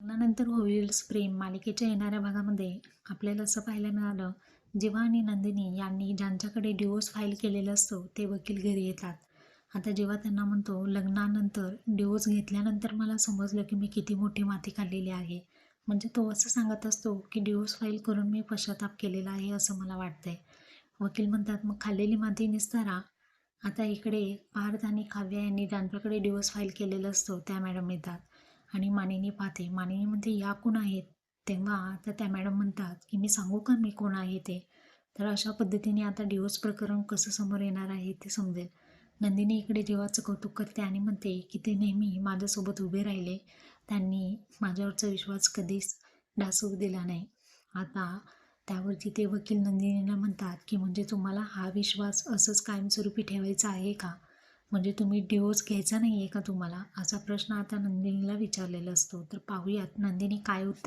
लग्नानंतर होईलच प्रेम मालिकेच्या येणाऱ्या भागामध्ये आपल्याला असं पाहायला मिळालं जेव्हा आणि नंदिनी यांनी ज्यांच्याकडे डिवोर्स फाईल केलेलं असतो ते वकील घरी येतात. आता जेव्हा त्यांना म्हणतो लग्नानंतर डिवोर्स घेतल्यानंतर मला समजलं की मी किती मोठी माती खाल्लेली आहे. म्हणजे तो असं सांगत असतो की डिवोर्स फाईल करून मी पश्चाताप केलेला आहे असं मला वाटतंय. वकील म्हणतात मग खाल्लेली माती निसतारा. आता इकडे पार्थ आणि काव्या यांनी ज्यांच्याकडे डिवोर्स फाईल केलेलं असतो त्या मॅडम येतात. आणि मानिनी पाहते. मानिनी म्हणते या कोण आहेत? तेव्हा तर त्या मॅडम म्हणतात की मी सांगू का मी कोण आहे ते? तर अशा पद्धतीने आता डिवोर्स प्रकरण कसं समोर येणार आहे ते समजेल. नंदिनी इकडे जीवाचं कौतुक करते आणि म्हणते की ते नेहमी माझ्यासोबत उभे राहिले. त्यांनी माझ्यावरचा विश्वास कधीच डासू दिला नाही. आता त्यावरती ते वकील नंदिनीला म्हणतात की म्हणजे तुम्हाला हा विश्वास असंच कायमस्वरूपी ठेवायचा आहे का? म्हणजे तुम्ही डिवोर्स घ्यायचा नाही आहे का तुम्हाला? असा प्रश्न आता नंदिनीला विचारलेला असतो. तर पाहूयात नंदिनी काय उत्तर